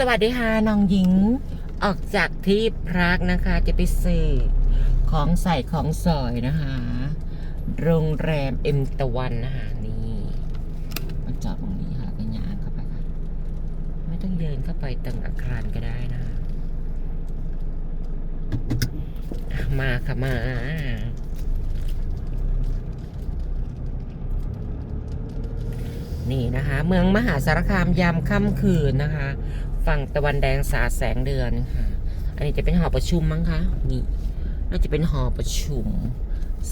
สวัสดีค่ะน้องหญิง ออกจากที่พรากนะคะ จะไปซื้อของใส่ของสอยนะคะ โรงแรมเอ็มตะวันนะคะนี่มาจอดตรงนี้ค่ะก็ย่างเข้าไปค่ะ ไม่ต้องเดินเข้าไปตึงอาคารก็ได้นะอะมาค่ะมานี่นะคะ เมืองมหาสารคามยามค่ำคืนนะคะ ฝั่งตะวันแดงสาแสงเดือนค่ะ อันนี้จะเป็นหอประชุมมั้งคะ นี่ น่าจะเป็นหอประชุม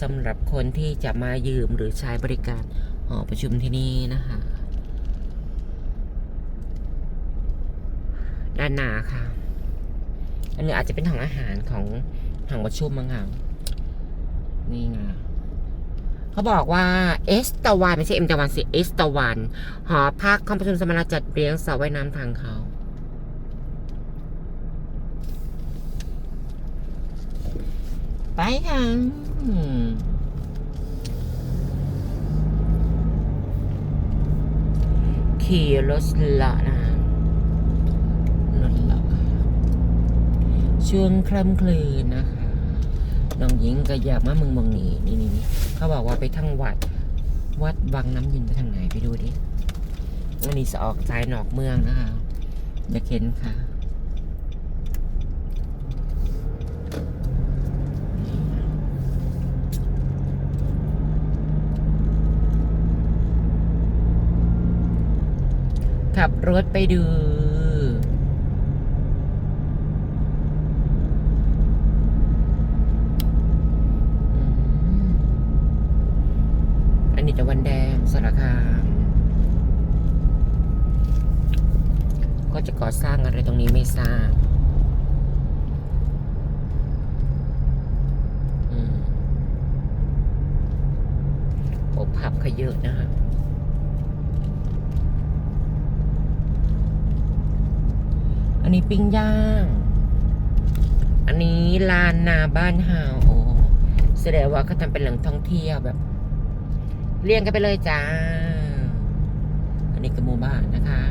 สำหรับคนที่จะมายืมหรือใช้บริการหอประชุมที่นี่นะคะ ด้านหน้าค่ะ อันนี้อาจจะเป็นห้องอาหารของห้องประชุมมั้งค่ะ นี่ไงเขาบอกว่าเอสตะวันไม่ใช่เอ็มตะวันสิเอสตะวันหอพักคอมประชุมสมรจัดเลี้ยงสระว่ายน้ำทางเขา ไปค่ะขี่รถละนะรถละช่วงคล่ำคลืนนะคะน้องหญิงก็อยากมาเมืองเมืองนี้นี่นี่นี่เขาบอกว่าไปทางวัด วัดวังน้ำเยินไปทางไหนไปดูดิวันนี้จะออกสายนอกเมืองนะคะเดี๋ยวเข็นค่ะ ขับ รถไปดูอันนี้ตะวันแดงสารคาม ก็จะก่อสร้างอะไรตรงนี้ไม่ทราบอืมโอ้ผับเขาเยอะนะฮะ อันนี้ ปิ้งย่าง อันนี้ลานนาบ้านฮาวโอแสดงว่าเขาทำเป็นแหล่งท่องเที่ยวแบบเรียงกันไปเลยจ้า อันนี้ก็หมู่บ้านนะคะ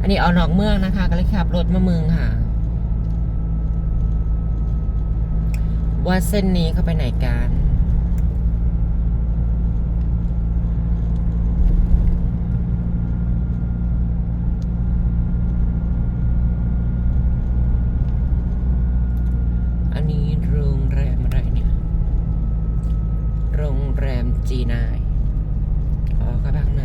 อันนี้เอานอกเมืองนะคะ ก็เลยขับรถมาเมืองค่ะ ว่าเส้นนี้เขาไปไหนกันนี้โรงแรมอะไรเนี่ย โรงแที่น่ายอ๋อก็บางใน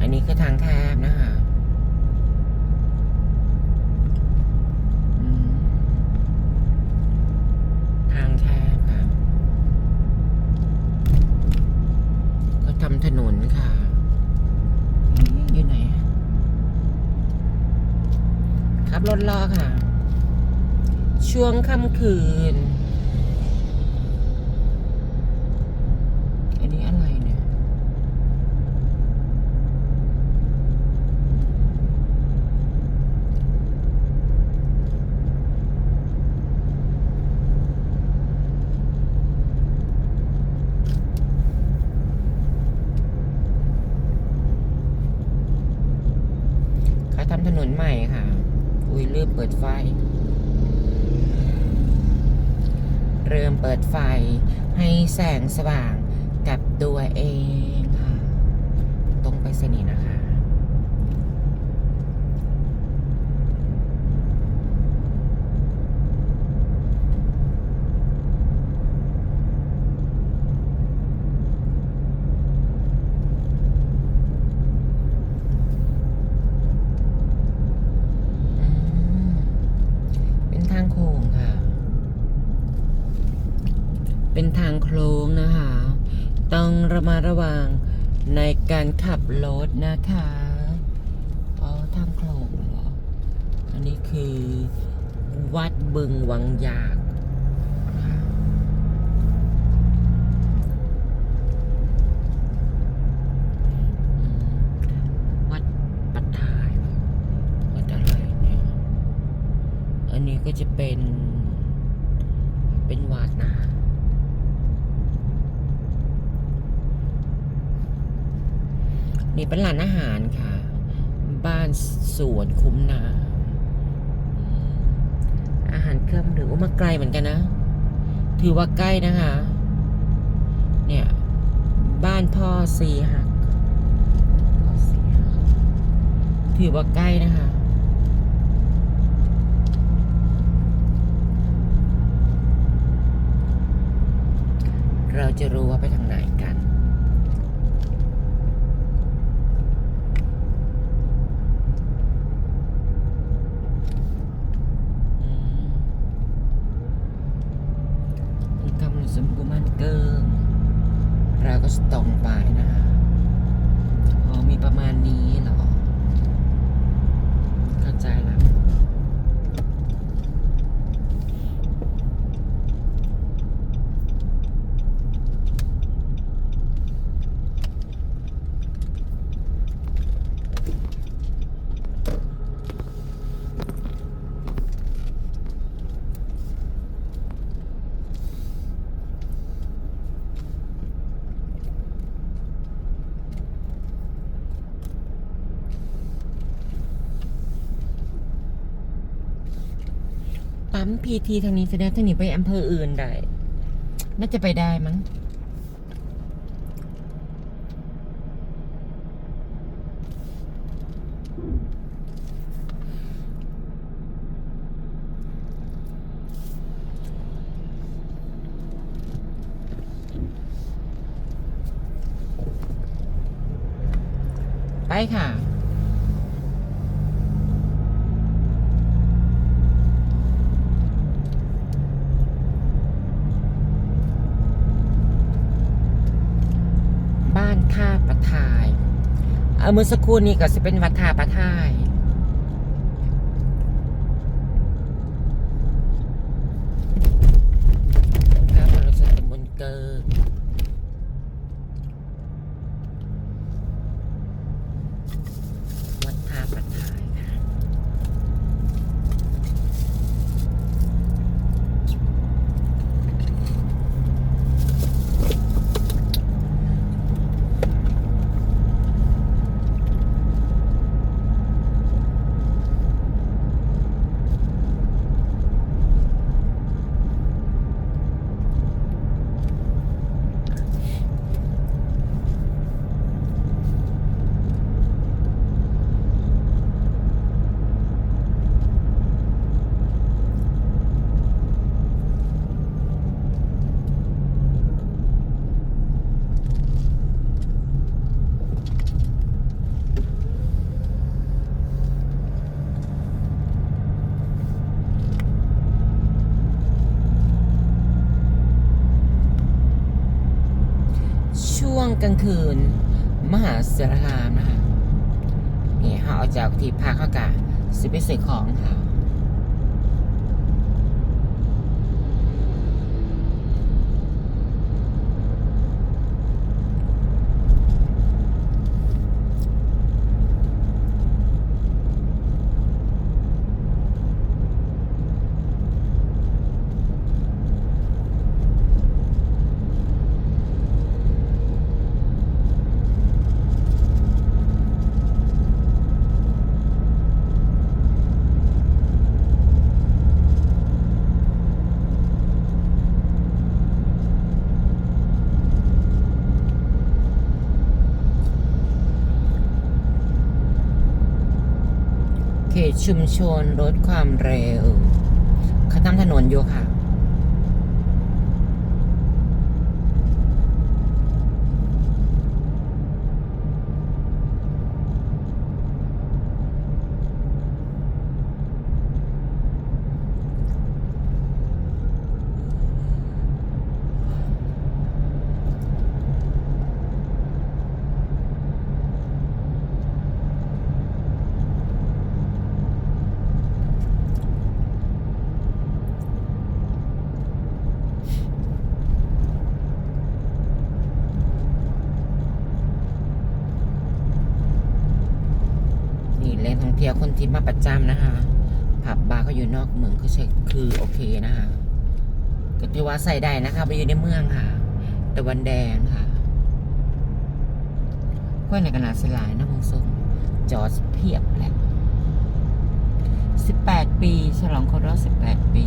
อันนี้คือทางแคบนะคะอืม ทางแคบค่ะ ก็ทำถนนค่ะเอ๊ะอยู่ไหนอะ ขับรอค่ะ ช่วงค่ำคืนอะไรเนี่ย เขาทำถนนใหม่ค่ะ อุ้ยเริ่มเปิดไฟ เริ่มเปิดไฟให้แสว่างกับตัวเองค่ะ ตรงไปสนีนะคะ อืมเป็นทางโค้งค่ะ เป็นทางโค้งนะคะ ต้องระมัดระวังในกา รถนะคะอ๋อทางโค้งเหรอ อันนี้คือวัดบึงวังยางวัดปัททายวัดอะไรเนี่ยนี้ก็จะเป็นวัดนะ นี่เป็นร้านอาหารค่ะ บ้านสวนคุ้มนา อาหารเครื่องดื่มอุยมาไกลเหมือนกันนะ ถือว่าใกล้นะคะ เนี่ย บ้านพ่อซีหักพ่อซีหักถือว่าใกล้นะคะเราจะรู้ว่าไปทางไหนกัน อืมกำลังสมบูรณ์มันเกิงเราก็สตองไปนะฮะอ๋อมีประมาณนี้เหรอ เข้าใจแล้ว ปั๊ม พีทีทางนี้แสดงทางนี้ไปอำเภออื่นได้ น่าจะไปได้มั้งไปค่ะ บ้ ประทายเออเมื่อสักครู่นี้ก็จะเป็นวัดท่าประทายครับเราจะตำบลเกิดวัดท่าปะทายค่ะ ช่วงกลางคืน มหาสารคามนะคะนี่เขาเอาจากที่พักเขากะสิไปซื้อของค่ะ เขต ชุมชนลดความเร็วเขาทำถนนอยู่ค่ะ นี่แหล่งท่องเที่ยวคนมาประจำนะคะผับบาร์ก็อยู่นอกเมืองคือใช่คือโอเคนะคะก็ถือว่าใส่ได้นะคะไปอยู่ในเมืองค่ะตะวันแดงค่ะก็ในกระนาสลายนะมงสมจอดเพียบแหละสิบแปดปี ฉลองครบรอบสิบแปดปี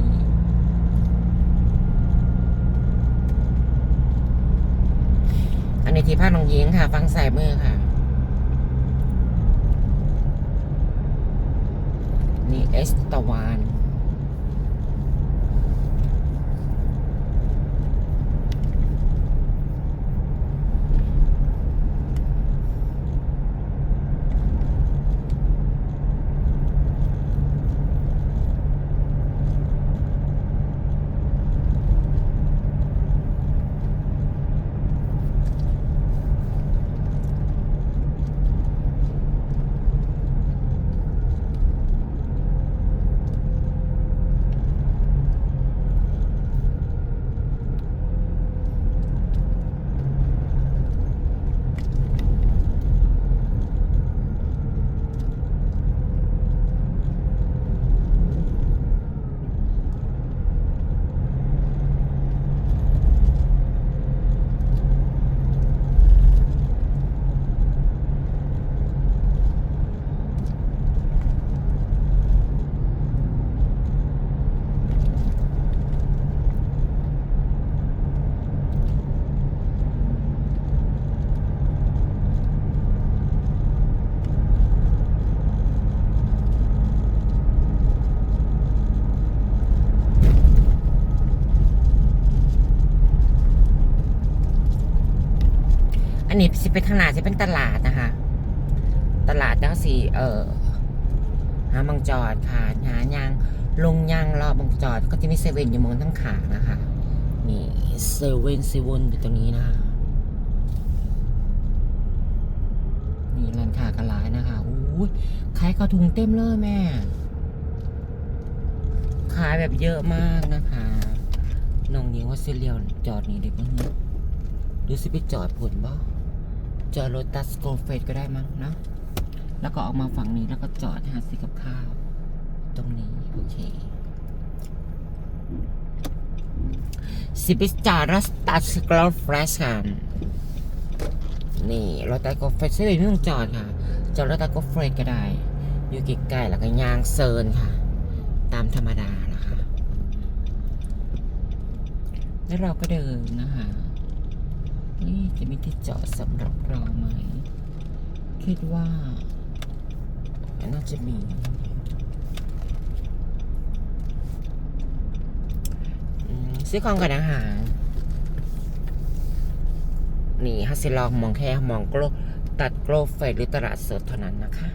อันนี้ที่ภาคน้องยิงค่ะ ฟังใสายมือค่ะ นี่เอสตะวาน นี่สิเป็นทงหนาจะเป็นตลาดนะคะ ตลาดแล้วสีเออหาบังจอดค่ะหายางลงยางรอบังจอด ก็จะมีเซเว่นอยู่มองทั้งขานะคะนี่เซเว่นเซเว่นอยู่ตรงนี้นะคะนี่ร้านค้ากระลายนะคะอู้ยขายกระถุงเต็มเลยแม่ ขายแบบเยอะมากนะคะน้องยิงว่าเซเลียวจอดนี่เด็กมั้งดูสิไปจอดผลบ่ จอดรถตัสโกลเฟสก็ได้มั้งเนาะแล้วก็ออกมาฝั่งนี้แล้วก็จอดหาซื้อกับข้าว ตรงนี้ โอเคสิบิจารัสตัสกรอฟเฟสค่ะนี่รถตัสกรอฟเฟสไม่ต้องจอดค่ะ จอดรถตัสกรอฟเฟสก็ได้ อยู่ใกล้ๆแล้วก็ยางเซินค่ะ ตามธรรมดานะคะ แล้วเราก็เดินนะคะ นี่จะมีที่จอดสำหรับเราไหม คิดว่าน่าจะมี ซื้อของกันอาหารนี่ฮัสซิลองมองแค่มองโกลตัดโกลเฟดหรือตลาดสดเท่านั้นนะคะ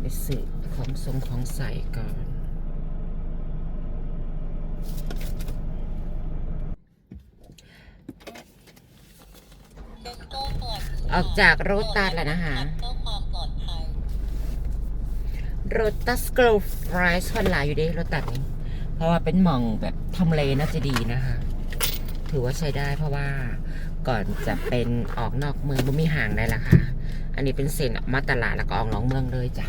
ไปซื้อของทรงของใส่ก่อน ออกจากโรตัสแล้วนะคะ เพื่อความปลอดภัยโรตัสเกิลฟรายคนหลายอยู่เด้โรตัสนี้ เพราะว่าเป็นหมองแบบทำเลน่าจะดีนะคะ ถือว่าใช้ได้เพราะว่าก่อนจะเป็นออกนอกเมืองบ่มีห่างได้ละค่ะ อันนี้เป็นเส้นมาตลาดแล้วก็ออกนอกเมืองเลยจ้ะ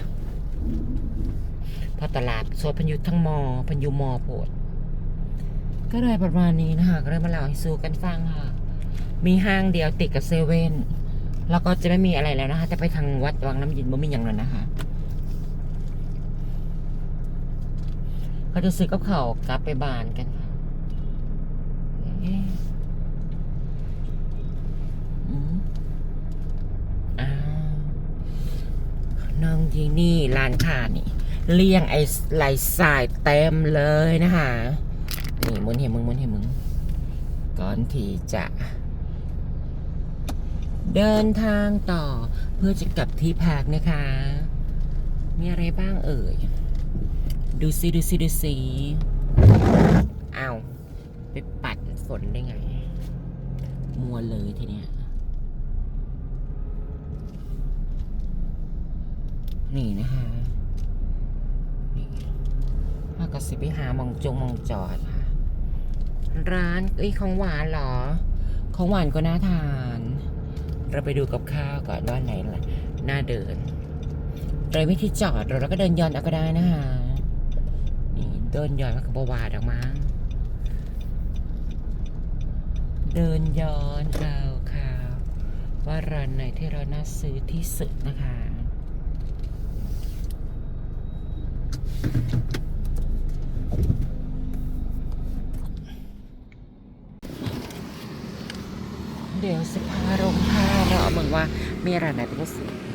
พราะตลาดโซนพันยุทั้งมอพันยุมอโพดก็เลยประมาณนี้นะคะ ก็เลยมาเล่าให้สู้กันฟังค่ะ มีห้างเดียวติดกับเซเว่น แล้วก็จะไม่มีอะไรแล้วนะคะจะไปทางวัดวังน้ำเย็นบ่มีอย่างนั้นนะคะเขาจะซื้อกับเขากลับไปบ้านกันค่ะเอ๊ะอืมอ้าวน้องยีนี่ร้านค้านี่ เลี้ยงไอ้ไหลสายเต็มเลยนะคะ นี่มึนเห็นมึงมึนเห็นมึง ก่อนที่จะ เดินทางต่อเพื่อจะกลับที่พักนะคะ มีอะไรบ้างเอ่ย ดูซิดูซิดูซิอ้าวไปปัดฝนได้ไง มัวเลยทีเนี้ยนี่นะคะมาก็สิไปหามองจงมองจอดค่ะ ร้านเอ้ยของหวานเหรอ ของหวานก็น่าทาน เราไปดูกับข้าวก่อนว่าไหนล่ะน่าเดินโดยวิธีจอดรถแล้วก็เดินย้อนเอาก็ได้นะคะนี่เดินย้อนมันก็บวาดออกมาเดินย้อนข่าวข่าวว่าร้านไหนที่เราน่าซื้อที่สุดนะคะเดี๋ยวสิพาลงท่า เราเอาเมืองว่ามีร้านไหนเป็นพิเศษ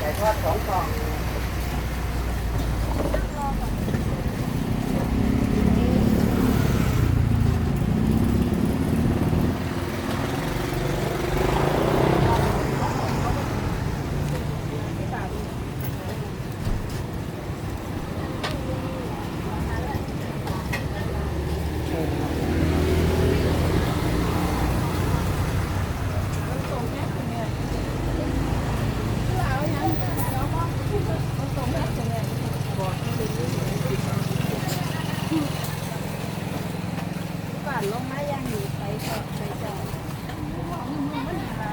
ไก่ทอดสองกล่อง ก่อนลงมาย่างอยู่ไปจอดไปจอด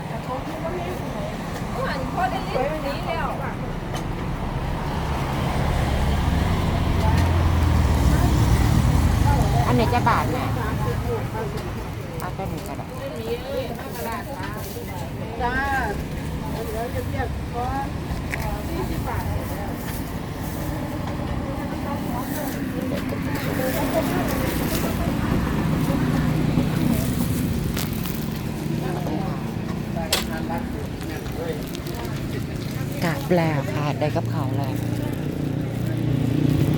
กระทบนี่ก็แม่สวยหันพอได้เล่นนี้แล้ว อันไหน จะบาทแม่เอาต้นนี้ก็ได้จ้าเดี๋ยวจะเรียกก็สี่สิบบาทกลับแล้วค่ะ ได้กับเขาแล้ว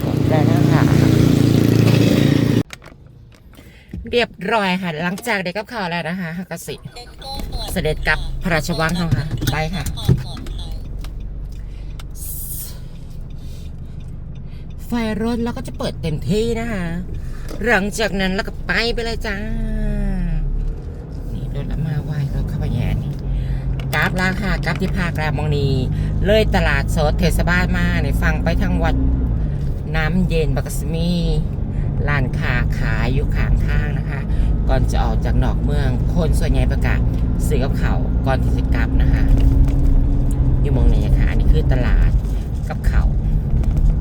กดแล้วนะคะ เรียบร้อยค่ะ หลังจากได้กับเขาวแล้วนะคะก็สิเสด็จกลับพระราชวังเขาค่ะ ไปค่ะ ไฟรถแล้วก็จะเปิดเต็มที่นะคะ หลังจากนั้นแล้วก็ไปไปเลยจ้า นี่รถละมาไหวรถข้าไปแย่นี่กราฟราคากราฟที่ภาคแรมมองนีเลยตลาดสดเทศบาลมาในฟังไปทางวัดน้ำเย็นบักสมี ร้านค้าขายอยู่ข้างทางนะคะ ก่อนจะออกจากนอกเมือง คนส่วนใหญ่ประกาศซื้อกับเขาก่อนที่จะกลับนะคะ อยู่มองนี้นะคะอันนี้คือตลาดกับเขา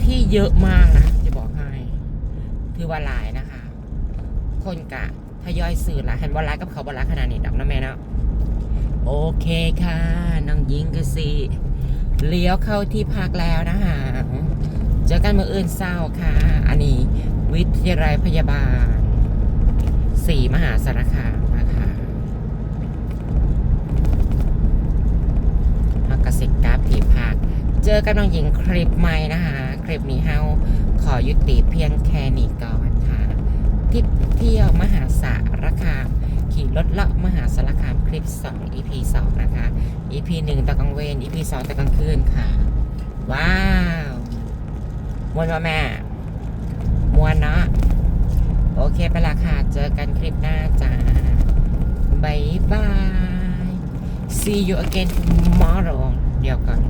ที่เยอะมากนะจะบอกให้ถือว่าหลายนะคะ คนกะทยอยซื้อละเห็นว่าร้ายกับเขาวบร้ายขนาดนี้ดอกนะแม่เนาะโอเคค่ะน้องยิงก็สิเลี้ยวเข้าที่พักแล้วนะคะเจอกันเมื่ออื่นเศร้าค่ะ อันนี้ วิทยาลัยพยาบาลสี่มหาสารคามนะคะมากสิกราผีพักเจอกับน้องหญิงคลิปใหม่นะคะ คลิปนี้เฮาขอยุติเพียงแค่นี้ก่อนค่ะทิปเที่ยวมหาสารคาม ขี่รถเลาะมหาสารคามคลิป 2 EP 2 นะคะ EP 1ตอนกลางเวน EP 2ตอนกลางคืนค่ะ ว้าวมวนว่าแม่ มวนเนาะโอเคไปละค่ะ เจอกันคลิปหน้าจ้าบายบาย see you again tomorrow เดี๋ยวก่อน